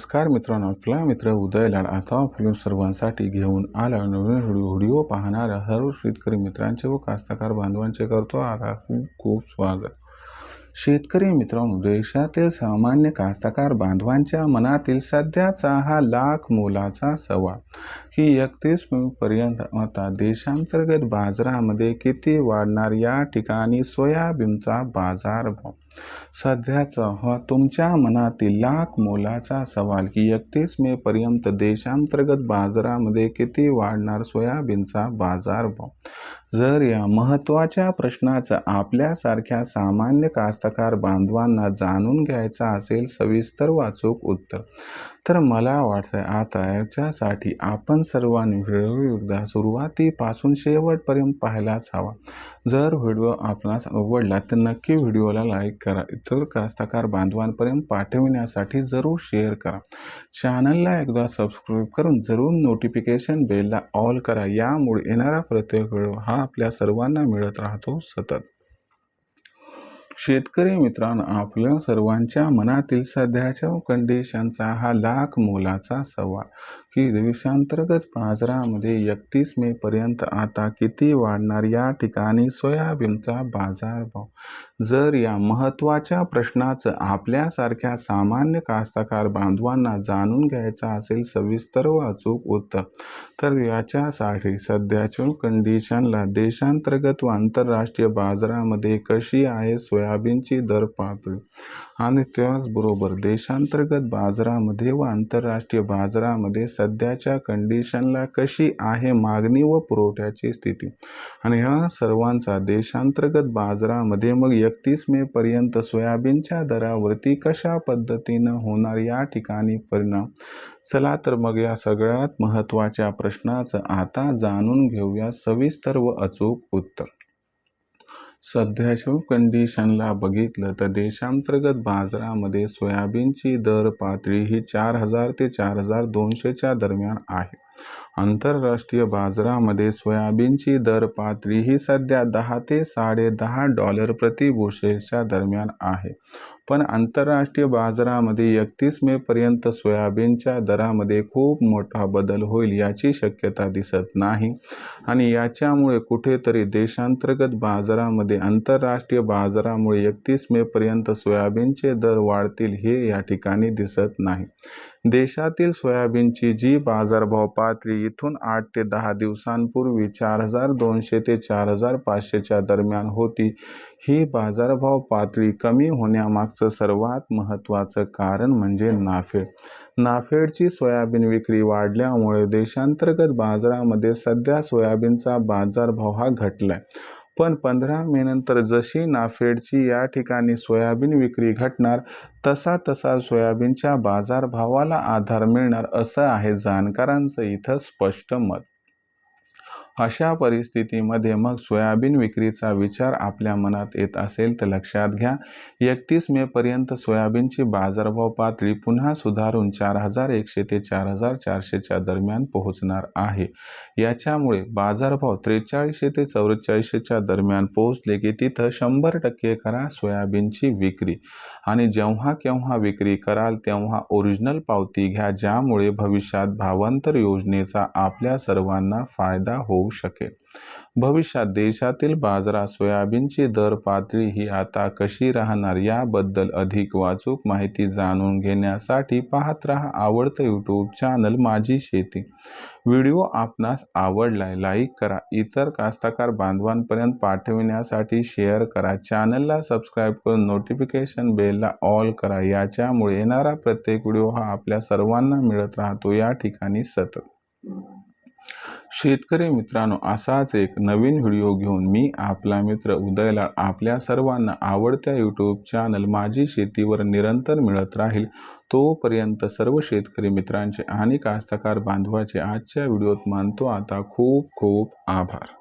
नमस्कार मित्रांनो आपला मित्र उदय लाड आता फिल्म सर्वांसाठी घेऊन आला नवीन व्हिडिओ. पाहणाऱ्या सर्व शेतकरी मित्रांचे व कास्तकार बांधवांचे करतो आता खूप खूप स्वागत. शेतकरी मित्रांनो देशातील सामान्य कास्तकार बांधवांच्या मनातील सध्याचा हा लाख मोलाचा सवाल. की एकतीस पर्यंत आता देशांतर्गत बाजारामध्ये किती वाढणार या ठिकाणी सोयाबीनचा बाजारभाव सध्याचा हा तुमच्या मनातील लाख मोलाचा सवाल की एकतीस मे पर्यंत देशांतर्गत बाजारामध्ये किती वाढणार सोयाबीनचा बाजारभाव जर या महत्त्वाच्या प्रश्नाचं आपल्यासारख्या सामान्य कास्तकार बांधवांना जाणून घ्यायचा असेल सविस्तर वाचूक उत्तर. तर मला वाटतं आता याच्यासाठी आपण सर्वांनी व्हिडिओ सुरुवातीपासून शेवटपर्यंत पाहायलाच हवा. जर व्हिडिओ आपणास आवडला तर नक्की व्हिडिओला लाईक करा. इतर कास्तकार बांधवांपर्यंत पाठविण्यासाठी जरूर शेअर करा. चॅनलला एकदा सबस्क्राईब करून जरूर नोटिफिकेशन बेलला ऑल करा. यामुळे येणारा प्रत्येक व्हिडिओ हा आपल्या सर्वांना मिळत राहतो सतत. शेतकरी मित्रांनो आपल्या सर्वांच्या मनातील सध्याच्या कंडिशनचा हा लाख मोलाचा सवाल. की देशांतर्गत बाजारामध्ये एकतीस मे पर्यंत आता किती वाढणार? या ठिकाणी सोयाबीनचा बाजारभाव. जर या महत्त्वाच्या प्रश्नाचं आपल्यासारख्या सामान्य कास्तकार बांधवांना जाणून घ्यायचं असेल सविस्तर व अचूक उत्तर. तर याच्यासाठी सध्याच्या कंडिशनला देशांतर्गत व आंतरराष्ट्रीय बाजारामध्ये कशी आहे सोयाबीनची दर पातळी आणि त्याचबरोबर देशांतर्गत बाजारामध्ये व आंतरराष्ट्रीय बाजारामध्ये सध्याच्या कंडिशनला कशी आहे मागणी व पुरवठ्याची स्थिती? आणि ह्या सर्वांचा देशांतर्गत बाजारामध्ये मग एकतीस मे पर्यंत सोयाबीनच्या दरावरती कशा पद्धतीनं होणार या ठिकाणी परिणाम? चला तर मग या सगळ्यात महत्त्वाच्या प्रश्नाचं आता जाणून घेऊया सविस्तर व अचूक उत्तर. सध्याच्या कंडिशनला बघितलं तर देशांतर्गत बाजारामध्ये सोयाबीनची दर पातळी ही चार हजार ते चार हजार दोनशेच्या दरम्यान आहे. आंतरराष्ट्रीय बाजारामध्ये सोयाबीनची दर पातळी ही सध्या दहा ते साडे दहा डॉलर प्रति बुशेलच्या दरम्यान आहे. पण आंतरराष्ट्रीय बाजारामध्ये एकतीस मेपर्यंत सोयाबीनच्या दरामध्ये खूप मोठा बदल होईल याची शक्यता दिसत नाही. आणि याच्यामुळे कुठेतरी देशांतर्गत बाजारामध्ये आंतरराष्ट्रीय बाजारामुळे एकतीस मेपर्यंत सोयाबीनचे दर वाढतील हे या ठिकाणी दिसत नाही. देशातील सोयाबीनची जी बाजारभाव पातळी इथून आठ ते दहा दिवसांपूर्वी चार हजार दोनशे ते चार हजार पाचशेच्या दरम्यान होती. ही बाजारभाव पातळी कमी होण्यामागचं सर्वात महत्त्वाचं कारण म्हणजे नाफेड. नाफेडची सोयाबीन विक्री वाढल्यामुळे देशांतर्गत बाजारामध्ये सध्या सोयाबीनचा बाजारभाव हा घटला आहे पण पंधरा मेनंतर जशी नाफेडची या ठिकाणी सोयाबीन विक्री घटणार तसा तसा सोयाबीनच्या बाजारभावाला आधार मिळणार असं आहे जाणकारांचं इथं स्पष्ट मत. अशा परिस्थितीमध्ये मग सोयाबीन विक्रीचा विचार आपल्या मनात येत असेल तर लक्षात घ्या. एकतीस मेपर्यंत सोयाबीनची बाजारभाव पातळी पुन्हा सुधारून चार हजार एकशे ते चार हजार चारशेच्या दरम्यान पोहोचणार आहे. याच्यामुळे बाजारभाव त्रेचाळीसशे ते चौवेचाळीसशेच्या दरम्यान पोहोचले की तिथं शंभर टक्के करा सोयाबीनची विक्री. आणि जेव्हा केव्हा विक्री कराल तेव्हा ओरिजिनल पावती घ्या ज्यामुळे भविष्यात भावांतर योजनेचा आपल्या सर्वांना फायदा होऊ शकेल. भविष्यात देशातील बाजारात सोयाबीनची दर पातळी ही आता कशी राहणार याबद्दल अधिक वाचूक माहिती जाणून घेण्यासाठी पाहत राहा आवडतं यूट्यूब चॅनल माझी शेती. व्हिडिओ आपणास आवडलाय लाईक करा. इतर कास्तकार बांधवांपर्यंत पाठविण्यासाठी शेअर करा. चॅनलला सबस्क्राईब करून नोटिफिकेशन बेलला ऑल करा. याच्यामुळे येणारा प्रत्येक व्हिडिओ हा आपल्या सर्वांना मिळत राहतो. या ठिकाणी सतत. शेतकरी मित्रांनो असाच एक नवीन व्हिडिओ घेऊन मी आपला मित्र उदयला आपल्या सर्वांना आवडत्या यूट्यूब चॅनल माझी शेतीवर निरंतर मिळत राहील. तोपर्यंत सर्व शेतकरी मित्रांचे आणि कास्तकार बांधवाचे आजच्या व्हिडिओत मानतो आता खूप खूप आभार.